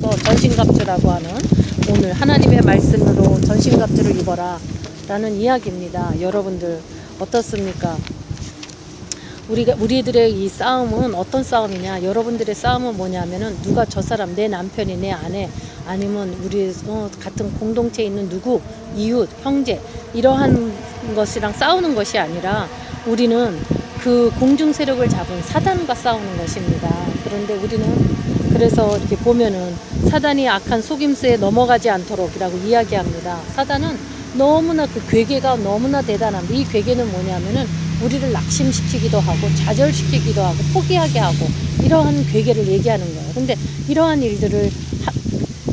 또 전신갑주라고 하는 오늘 하나님의 말씀으로 전신갑주를 입어라 라는 이야기입니다. 여러분들 어떻습니까? 우리가 우리들의 이 싸움은 어떤 싸움이냐? 여러분들의 싸움은 뭐냐면은 누가 저 사람 내 남편이 내 아내 아니면 우리 어, 같은 공동체에 있는 누구 이웃 형제 이러한 것이랑 싸우는 것이 아니라 우리는 그 공중 세력을 잡은 사단과 싸우는 것입니다. 그런데 우리는 그래서 이렇게 보면은 사단이 악한 속임수에 넘어가지 않도록이라고 이야기합니다. 사단은 너무나 그 괴계가 너무나 대단합니다. 이 괴계는 뭐냐면은 우리를 낙심시키기도 하고 좌절시키기도 하고 포기하게 하고 이러한 괴계를 얘기하는 거예요. 근데 이러한 일들을 하-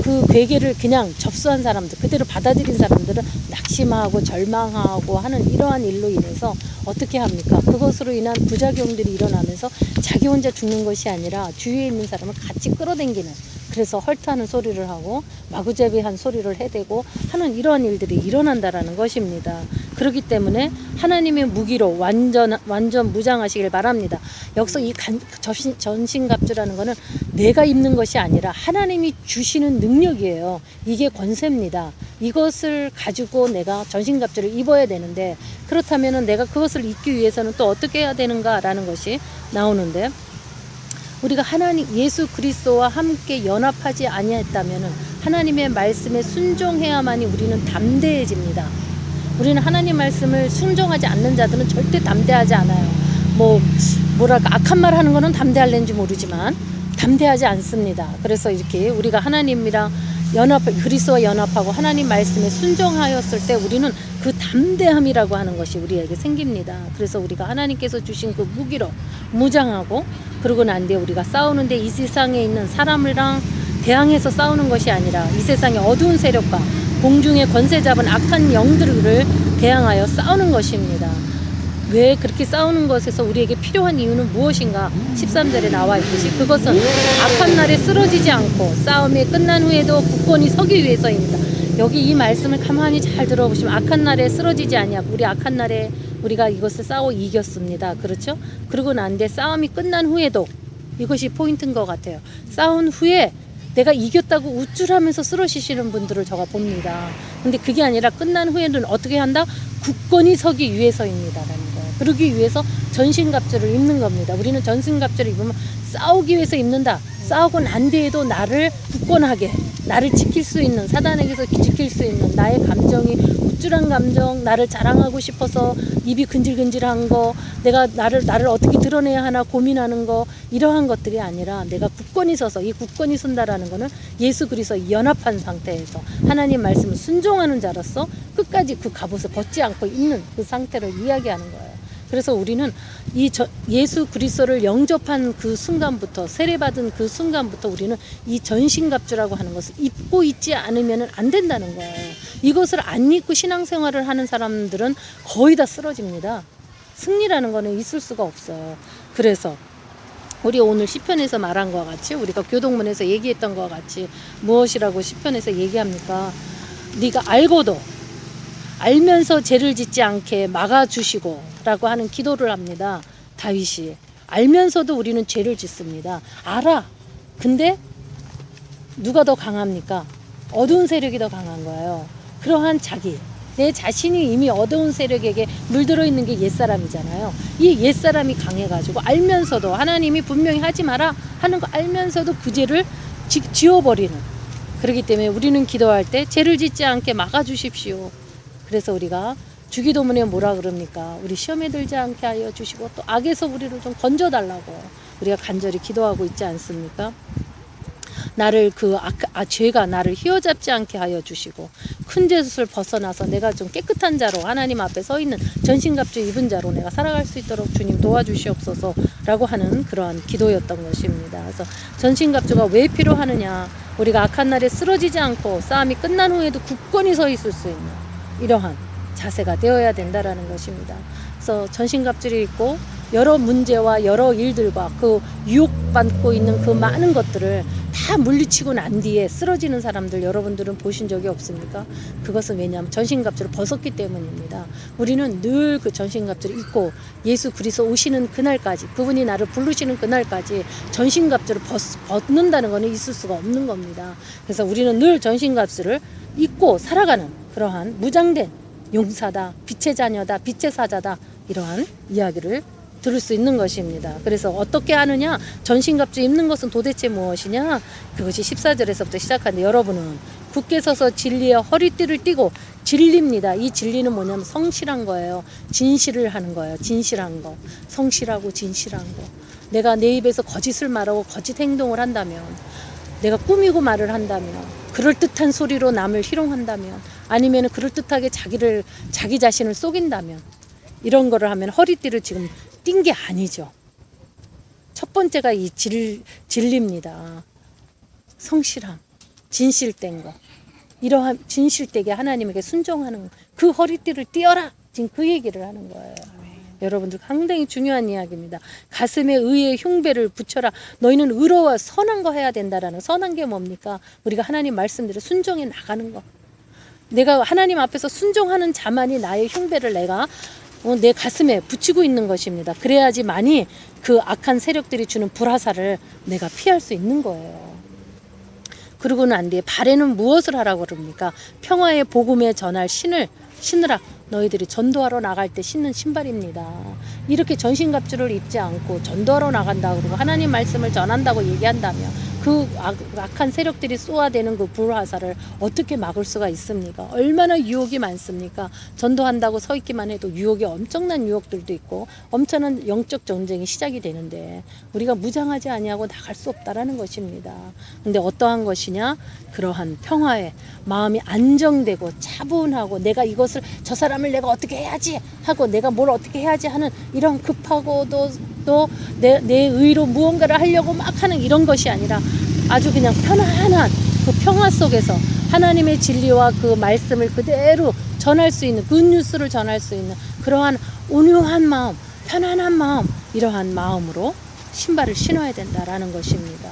그 괴계를 그냥 접수한 사람들, 그대로 받아들인 사람들은 낙심하고 절망하고 하는 이러한 일로 인해서 어떻게 합니까? 그것으로 인한 부작용들이 일어나면서 자기 혼자 죽는 것이 아니라 주위에 있는 사람을 같이 끌어당기는 그래서 헐트하는 소리를 하고 마구잡이한 소리를 해대고 하는 이러한 일들이 일어난다라는 것입니다. 그렇기 때문에 하나님의 무기로 완전 완전 무장하시길 바랍니다. 여기서 이 간, 전신, 전신갑주라는 거는 내가 입는 것이 아니라 하나님이 주시는 능력이에요. 이게 권세입니다. 이것을 가지고 내가 전신갑주를 입어야 되는데 그렇다면은 내가 그것을 입기 위해서는 또 어떻게 해야 되는가라는 것이 나오는데 우리가 하나님 예수 그리스도와 함께 연합하지 아니했다면은 하나님의 말씀에 순종해야만이 우리는 담대해집니다. 우리는 하나님 말씀을 순종하지 않는 자들은 절대 담대하지 않아요. 뭐 뭐랄까 악한 말 하는 거는 담대할는지 모르지만 담대하지 않습니다. 그래서 이렇게 우리가 하나님이랑 연합 그리스도와 연합하고 하나님 말씀에 순종하였을 때 우리는 그 담대함이라고 하는 것이 우리에게 생깁니다. 그래서 우리가 하나님께서 주신 그 무기로 무장하고 그러고 난 뒤에 우리가 싸우는데 이 세상에 있는 사람이랑 대항해서 싸우는 것이 아니라 이 세상의 어두운 세력과 공중의 권세 잡은 악한 영들을 대항하여 싸우는 것입니다. 왜 그렇게 싸우는 것에서 우리에게 필요한 이유는 무엇인가? 13절에 나와 있듯이 그것은 악한 날에 쓰러지지 않고 싸움이 끝난 후에도 굳건히 서기 위해서입니다. 여기 이 말씀을 가만히 잘 들어보시면 악한 날에 쓰러지지 아니하고 우리 악한 날에 우리가 이것을 싸워 이겼습니다. 그렇죠? 그러고 난 뒤에 싸움이 끝난 후에도 이것이 포인트인 것 같아요. 싸운 후에 내가 이겼다고 우쭐하면서 쓰러지시는 분들을 제가 봅니다. 근데 그게 아니라 끝난 후에는 어떻게 한다? 굳건히 서기 위해서입니다라는 거예요. 그러기 위해서 전신갑주를 입는 겁니다. 우리는 전신갑주를 입으면 싸우기 위해서 입는다. 싸우고 난 뒤에도 나를 굳건하게 나를 지킬 수 있는 사단에게서 지킬 수 있는 나의 감정이 우쭐한 감정 나를 자랑하고 싶어서 입이 근질근질한 거 내가 나를 나를 어떻게 드러내야 하나 고민하는 거 이러한 것들이 아니라 내가 굳건히 서서 이 굳건히 선다라는 거는 예수 그리스도 연합한 상태에서 하나님 말씀을 순종하는 자로서 끝까지 그 갑옷을 벗지 않고 있는 그 상태를 이야기하는 거예요. 그래서 우리는 이 저, 예수 그리스도를 영접한 그 순간부터 세례받은 그 순간부터 우리는 이 전신갑주라고 하는 것을 입고 있지 않으면 안 된다는 거예요. 이것을 안 입고 신앙생활을 하는 사람들은 거의 다 쓰러집니다. 승리라는 거는 있을 수가 없어요. 그래서 우리 오늘 시편에서 말한 것 같이 우리가 교동문에서 얘기했던 것 같이 무엇이라고 시편에서 얘기합니까? 네가 알고도 알면서 죄를 짓지 않게 막아주시고 라고 하는 기도를 합니다. 다윗이 알면서도 우리는 죄를 짓습니다. 알아. 근데 누가 더 강합니까? 어두운 세력이 더 강한 거예요. 그러한 자기, 내 자신이 이미 어두운 세력에게 물들어 있는 게 옛사람이잖아요. 이 옛사람이 강해가지고 알면서도 하나님이 분명히 하지 마라 하는 거 알면서도 그 죄를 지, 지워버리는. 그렇기 때문에 우리는 기도할 때 죄를 짓지 않게 막아주십시오. 그래서 우리가 주기도문에 뭐라 그럽니까? 우리 시험에 들지 않게 하여 주시고 또 악에서 우리를 좀 건져달라고 우리가 간절히 기도하고 있지 않습니까? 나를 그 악, 아, 죄가 나를 휘어잡지 않게 하여 주시고 큰 죄수를 벗어나서 내가 좀 깨끗한 자로 하나님 앞에 서 있는 전신갑주 입은 자로 내가 살아갈 수 있도록 주님 도와주시옵소서라고 하는 그러한 기도였던 것입니다. 그래서 전신갑주가 왜 필요하느냐? 우리가 악한 날에 쓰러지지 않고 싸움이 끝난 후에도 굳건히 서 있을 수 있는 이러한 자세가 되어야 된다라는 것입니다. 그래서 전신갑주를 입고 여러 문제와 여러 일들과 그 유혹받고 있는 그 많은 것들을 다 물리치고 난 뒤에 쓰러지는 사람들 여러분들은 보신 적이 없습니까? 그것은 왜냐하면 전신갑주를 벗었기 때문입니다. 우리는 늘 그 전신갑주를 입고 예수 그리스도 오시는 그날까지 그분이 나를 부르시는 그날까지 전신갑주를 벗, 벗는다는 것은 있을 수가 없는 겁니다. 그래서 우리는 늘 전신갑주를 입고 살아가는 그러한 무장된 용사다, 빛의 자녀다, 빛의 사자다 이러한 이야기를 들을 수 있는 것입니다. 그래서 어떻게 하느냐? 전신갑주 입는 것은 도대체 무엇이냐? 그것이 14절에서부터 시작하는데 여러분은 굳게 서서 진리의 허리띠를 띠고 진리입니다. 이 진리는 뭐냐면 성실한 거예요. 진실을 하는 거예요. 진실한 거. 성실하고 진실한 거. 내가 내 입에서 거짓을 말하고 거짓 행동을 한다면 내가 꾸미고 말을 한다면 그럴듯한 소리로 남을 희롱한다면 아니면 그럴듯하게 자기를 자기 자신을 속인다면 이런 거를 하면 허리띠를 지금 띈 게 아니죠. 첫 번째가 이 질, 진리입니다. 성실함, 진실된 거. 이러한 진실되게 하나님에게 순종하는 그 허리띠를 띄어라. 지금 그 얘기를 하는 거예요. 여러분들 상당히 중요한 이야기입니다. 가슴에 의의 흉배를 붙여라. 너희는 의로워 선한 거 해야 된다라는 선한 게 뭡니까? 우리가 하나님 말씀대로 순종해 나가는 거. 내가 하나님 앞에서 순종하는 자만이 나의 흉배를 내가 어, 내 가슴에 붙이고 있는 것입니다. 그래야지만이 그 악한 세력들이 주는 불화살을 내가 피할 수 있는 거예요. 그러고는 안 돼. 발에는 무엇을 하라고 그럽니까? 평화의 복음에 전할 신을 신으라. 너희들이 전도하러 나갈 때 신는 신발입니다. 이렇게 전신갑주를 입지 않고 전도하러 나간다 그러고 하나님 말씀을 전한다고 얘기한다면 그 악, 악한 세력들이 쏘아대는 그 불화살을 어떻게 막을 수가 있습니까? 얼마나 유혹이 많습니까? 전도한다고 서 있기만 해도 유혹이 엄청난 유혹들도 있고 엄청난 영적 전쟁이 시작이 되는데 우리가 무장하지 아니하고 나갈 수 없다라는 것입니다. 근데 어떠한 것이냐? 그러한 평화에 마음이 안정되고 차분하고 내가 이것을 저 사람을 내가 어떻게 해야지 하고 내가 뭘 어떻게 해야지 하는 이런 급하고 또내 내 의로 무언가를 하려고 막 하는 이런 것이 아니라 아주 그냥 편안한 그 평화 속에서 하나님의 진리와 그 말씀을 그대로 전할 수 있는 그 뉴스를 전할 수 있는 그러한 온유한 마음, 편안한 마음 이러한 마음으로 신발을 신어야 된다라는 것입니다.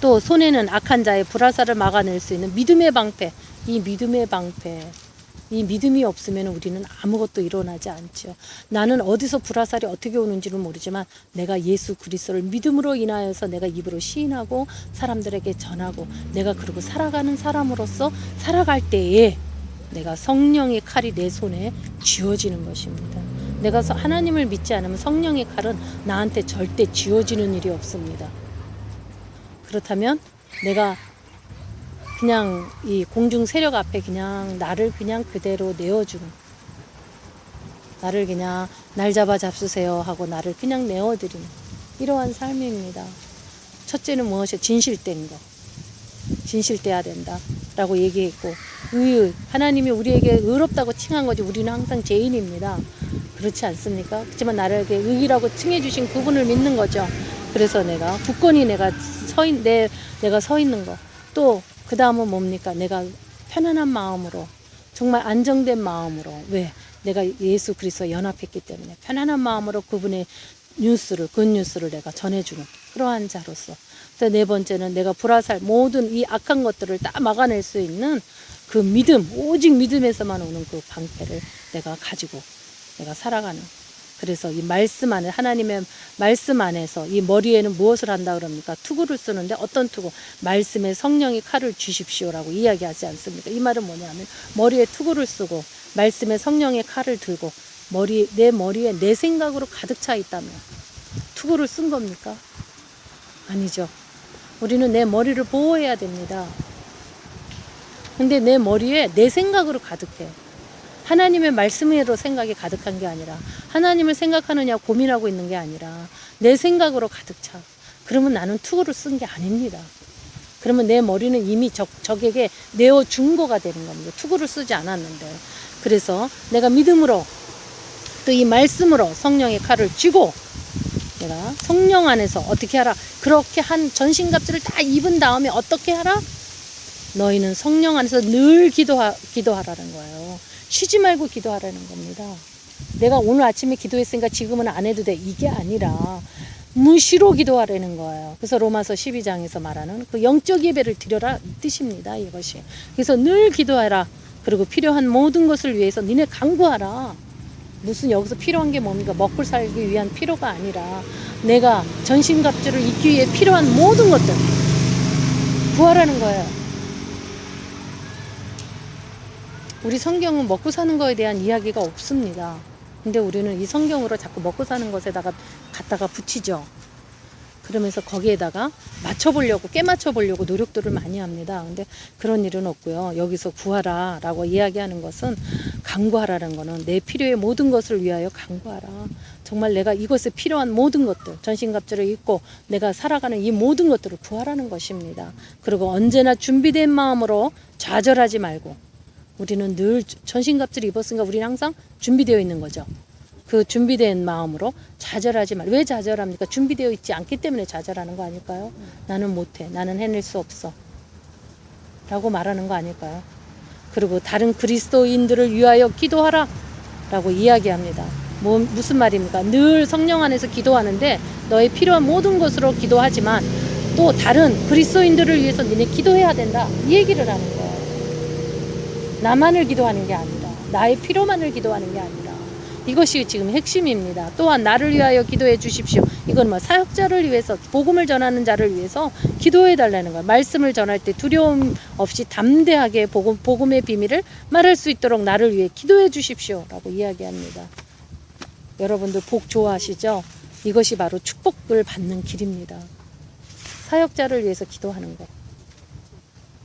또 손에는 악한 자의 불화살을 막아낼 수 있는 믿음의 방패. 이 믿음의 방패. 이 믿음이 없으면 우리는 아무것도 일어나지 않죠. 나는 어디서 불화살이 어떻게 오는지는 모르지만 내가 예수 그리스도를 믿음으로 인하여서 내가 입으로 시인하고 사람들에게 전하고 내가 그러고 살아가는 사람으로서 살아갈 때에 내가 성령의 칼이 내 손에 쥐어지는 것입니다. 내가 서- 하나님을 믿지 않으면 성령의 칼은 나한테 절대 쥐어지는 일이 없습니다. 그렇다면 내가 그냥 이 공중 세력 앞에 그냥 나를 그냥 그대로 내어주는 나를 그냥 날 잡아 잡수세요 하고 나를 그냥 내어드리는 이러한 삶입니다. 첫째는 무엇이 진실된 거. 진실돼야 된다라고 얘기했고 의의 하나님이 우리에게 의롭다고 칭한 거지 우리는 항상 죄인입니다. 그렇지 않습니까? 그렇지만 나에게 의라고 칭해 주신 그분을 믿는 거죠. 그래서 내가 굳건히 내가 서 있, 내, 내가 서 있는 거. 또 그 다음은 뭡니까? 내가 편안한 마음으로 정말 안정된 마음으로 왜? 내가 예수 그리스도 연합했기 때문에 편안한 마음으로 그분의 뉴스를 그 뉴스를 내가 전해주는 그러한 자로서 또 네 번째는 내가 불화살 모든 이 악한 것들을 다 막아낼 수 있는 그 믿음 오직 믿음에서만 오는 그 방패를 내가 가지고 내가 살아가는 그래서 이 말씀 안에 하나님의 말씀 안에서 이 머리에는 무엇을 한다 그럽니까? 투구를 쓰는데 어떤 투구? 말씀에 성령이 칼을 주십시오라고 이야기하지 않습니까? 이 말은 뭐냐면 머리에 투구를 쓰고 말씀에 성령의 칼을 들고 머리 내 머리에 내 생각으로 가득 차 있다면 투구를 쓴 겁니까? 아니죠. 우리는 내 머리를 보호해야 됩니다. 근데 내 머리에 내 생각으로 가득해. 하나님의 말씀으로 생각이 가득한 게 아니라 하나님을 생각하느냐 고민하고 있는 게 아니라 내 생각으로 가득 차. 그러면 나는 투구를 쓴 게 아닙니다. 그러면 내 머리는 이미 적, 적에게 내어 준 거가 되는 겁니다. 투구를 쓰지 않았는데. 그래서 내가 믿음으로 또 이 말씀으로 성령의 칼을 쥐고 내가 성령 안에서 어떻게 하라. 그렇게 한 전신갑주를 다 입은 다음에 어떻게 하라? 너희는 성령 안에서 늘 기도하, 기도하라는 거예요. 쉬지 말고 기도하라는 겁니다. 내가 오늘 아침에 기도했으니까 지금은 안 해도 돼. 이게 아니라 무시로 기도하라는 거예요. 그래서 로마서 12장에서 말하는 그 영적 예배를 드려라 이 뜻입니다. 이것이. 그래서 늘 기도하라. 그리고 필요한 모든 것을 위해서 니네 강구하라. 무슨 여기서 필요한 게 뭡니까? 먹고 살기 위한 필요가 아니라 내가 전신갑주를 잊기 위해 필요한 모든 것들 구하라는 거예요. 우리 성경은 먹고 사는 거에 대한 이야기가 없습니다. 근데 우리는 이 성경으로 자꾸 먹고 사는 것에다가 갖다가 붙이죠. 그러면서 거기에다가 맞춰보려고, 깨맞춰보려고 노력들을 많이 합니다. 근데 그런 일은 없고요. 여기서 구하라 라고 이야기하는 것은 강구하라는 거는 내 필요의 모든 것을 위하여 강구하라. 정말 내가 이것에 필요한 모든 것들, 전신갑주를 입고 내가 살아가는 이 모든 것들을 구하라는 것입니다. 그리고 언제나 준비된 마음으로 좌절하지 말고 우리는 늘 전신갑주를 입었으니까 우리는 항상 준비되어 있는 거죠. 그 준비된 마음으로 좌절하지 말. 왜 좌절합니까? 준비되어 있지 않기 때문에 좌절하는 거 아닐까요? 나는 못해. 나는 해낼 수 없어. 라고 말하는 거 아닐까요? 그리고 다른 그리스도인들을 위하여 기도하라. 라고 이야기합니다. 뭐, 무슨 말입니까? 늘 성령 안에서 기도하는데 너의 필요한 모든 것으로 기도하지만 또 다른 그리스도인들을 위해서 니네 기도해야 된다. 이 얘기를 하는 거예요. 나만을 기도하는 게 아니라 나의 필요만을 기도하는 게 아니라 이것이 지금 핵심입니다. 또한 나를 위하여 기도해 주십시오. 이건 뭐 사역자를 위해서 복음을 전하는 자를 위해서 기도해 달라는 거예요. 말씀을 전할 때 두려움 없이 담대하게 복음 복음의 비밀을 말할 수 있도록 나를 위해 기도해 주십시오라고 이야기합니다. 여러분들 복 좋아하시죠? 이것이 바로 축복을 받는 길입니다. 사역자를 위해서 기도하는 것.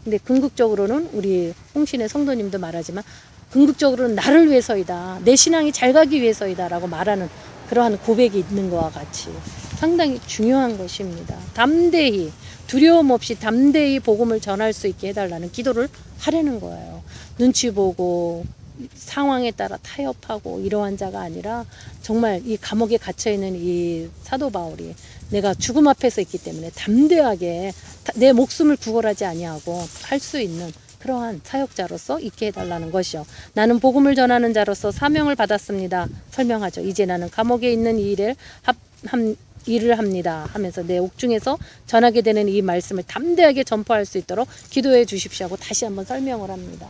근데 궁극적으로는 우리 홍신의 성도님도 말하지만 궁극적으로는 나를 위해서이다. 내 신앙이 잘 가기 위해서이다 라고 말하는 그러한 고백이 있는 것과 같이 상당히 중요한 것입니다. 담대히 두려움 없이 담대히 복음을 전할 수 있게 해달라는 기도를 하려는 거예요. 눈치 보고 상황에 따라 타협하고 이러한 자가 아니라 정말 이 감옥에 갇혀 있는 이 사도 바울이 내가 죽음 앞에서 있기 때문에 담대하게 다- 내 목숨을 구걸하지 아니하고 할 수 있는 그러한 사역자로서 있게 해달라는 것이요. 나는 복음을 전하는 자로서 사명을 받았습니다. 설명하죠. 이제 나는 감옥에 있는 이 일을 합, 함, 일을 합니다. 하면서 내 옥중에서 전하게 되는 이 말씀을 담대하게 전파할 수 있도록 기도해 주십시오 하고 다시 한번 설명을 합니다.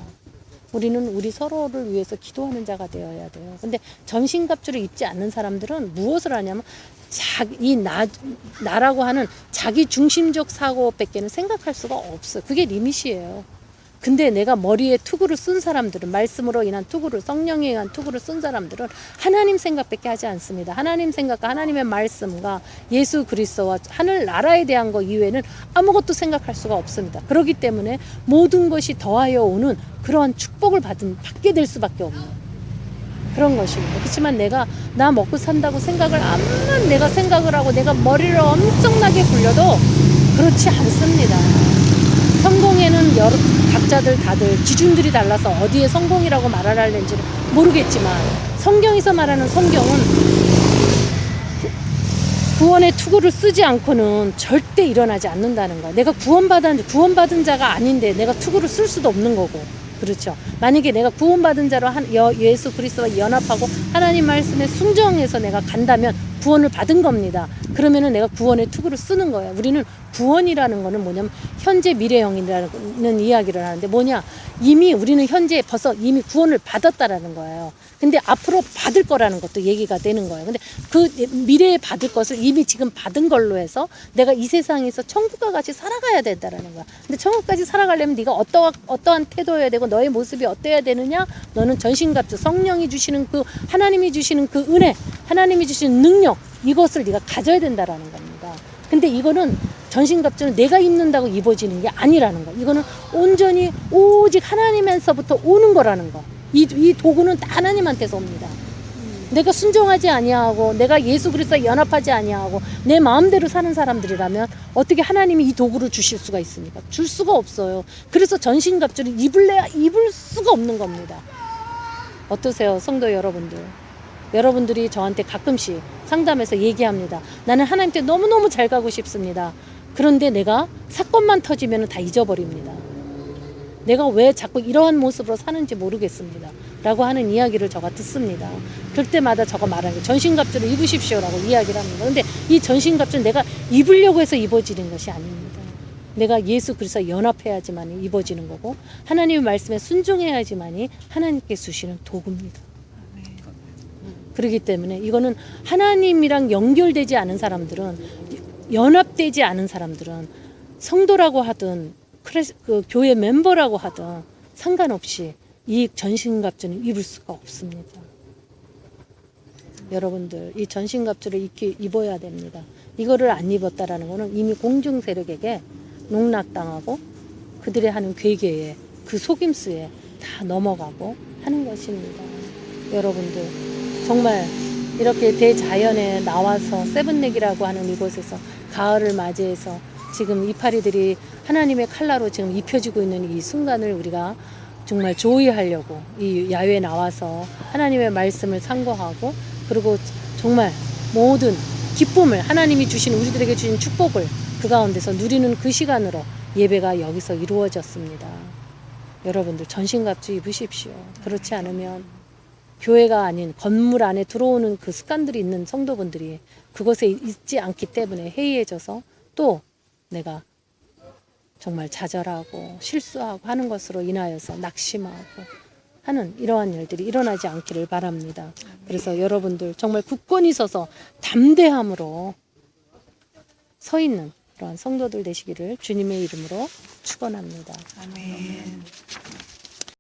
우리는 우리 서로를 위해서 기도하는 자가 되어야 돼요. 근데 전신갑주를 입지 않는 사람들은 무엇을 하냐면 자기 나 나라고 하는 자기 중심적 사고밖에는 생각할 수가 없어요. 그게 리밋이에요. 근데 내가 머리에 투구를 쓴 사람들은 말씀으로 인한 투구를 성령에 의한 투구를 쓴 사람들은 하나님 생각밖에 하지 않습니다. 하나님 생각과 하나님의 말씀과 예수 그리스도와 하늘 나라에 대한 것 이외에는 아무것도 생각할 수가 없습니다. 그렇기 때문에 모든 것이 더하여 오는 그러한 축복을 받은 받게 될 수밖에 없는 그런 것입니다. 그렇지만 내가 나 먹고 산다고 생각을 암만 내가 생각을 하고 내가 머리를 엄청나게 굴려도 그렇지 않습니다. 성공에는 여러 각자들 다들 기준들이 달라서 어디에 성공이라고 말을 할는지는 모르겠지만 성경에서 말하는 성경은 구원의 투구를 쓰지 않고는 절대 일어나지 않는다는 거야. 내가 구원받은 구원받은 자가 아닌데 내가 투구를 쓸 수도 없는 거고. 그렇죠. 만약에 내가 구원받은 자로 한, 여, 예수 그리스도와 연합하고 하나님 말씀에 순정해서 내가 간다면 구원을 받은 겁니다. 그러면은 내가 구원의 투구를 쓰는 거예요. 우리는 구원이라는 거는 뭐냐면 현재 미래형이라는 이야기를 하는데 뭐냐 이미 우리는 현재 벌써 이미 구원을 받았다라는 거예요. 근데 앞으로 받을 거라는 것도 얘기가 되는 거예요. 근데 그 미래에 받을 것을 이미 지금 받은 걸로 해서 내가 이 세상에서 천국과 같이 살아가야 된다라는 거야. 근데 천국까지 살아가려면 네가 어떠 어떠한 태도여야 되고 너의 모습이 어때야 되느냐? 너는 전신갑주 성령이 주시는 그 하나님이 주시는 그 은혜, 하나님이 주시는 능력 이것을 네가 가져야 된다라는 겁니다. 근데 이거는 전신갑주는 내가 입는다고 입어지는 게 아니라는 거. 이거는 온전히 오직 하나님에서부터 오는 거라는 거. 이, 이 도구는 다 하나님한테서 옵니다. 내가 순종하지 아니하고 내가 예수 그리스도와 연합하지 아니하고 내 마음대로 사는 사람들이라면 어떻게 하나님이 이 도구를 주실 수가 있습니까? 줄 수가 없어요. 그래서 전신갑주를 입을래야 입을 수가 없는 겁니다. 어떠세요, 성도 여러분들? 여러분들이 저한테 가끔씩 상담해서 얘기합니다. 나는 하나님께 너무너무 잘 가고 싶습니다. 그런데 내가 사건만 터지면 다 잊어버립니다. 내가 왜 자꾸 이러한 모습으로 사는지 모르겠습니다. 라고 하는 이야기를 저가 듣습니다. 그럴 때마다 저가 말하는 게 전신갑주를 입으십시오 라고 이야기를 합니다. 근데 이 전신갑주는 내가 입으려고 해서 입어지는 것이 아닙니다. 내가 예수 그리스도 연합해야지만 입어지는 거고 하나님의 말씀에 순종해야지만이 하나님께 주시는 도구입니다. 그렇기 때문에 이거는 하나님이랑 연결되지 않은 사람들은 연합되지 않은 사람들은 성도라고 하든 그 교회 멤버라고 하든 상관없이 이 전신갑주는 입을 수가 없습니다. 여러분들 이 전신갑주를 입기, 입어야 됩니다. 이거를 안 입었다라는 거는 이미 공중 세력에게 농락당하고 그들의 하는 괴계에 그 속임수에 다 넘어가고 하는 것입니다. 여러분들 정말 이렇게 대자연에 나와서 세븐넥이라고 하는 이곳에서 가을을 맞이해서 지금 이파리들이 하나님의 칼라로 지금 입혀지고 있는 이 순간을 우리가 정말 조의하려고 이 야외에 나와서 하나님의 말씀을 상고하고 그리고 정말 모든 기쁨을 하나님이 주신 우리들에게 주신 축복을 그 가운데서 누리는 그 시간으로 예배가 여기서 이루어졌습니다. 여러분들 전신갑주 입으십시오. 그렇지 않으면 교회가 아닌 건물 안에 들어오는 그 습관들이 있는 성도분들이 그것에 있지 않기 때문에 해이해져서 또 내가 정말 좌절하고 실수하고 하는 것으로 인하여서 낙심하고 하는 이러한 일들이 일어나지 않기를 바랍니다. 그래서 여러분들 정말 굳건히 서서 담대함으로 서 있는 그러한 성도들 되시기를 주님의 이름으로 축원합니다. 아멘.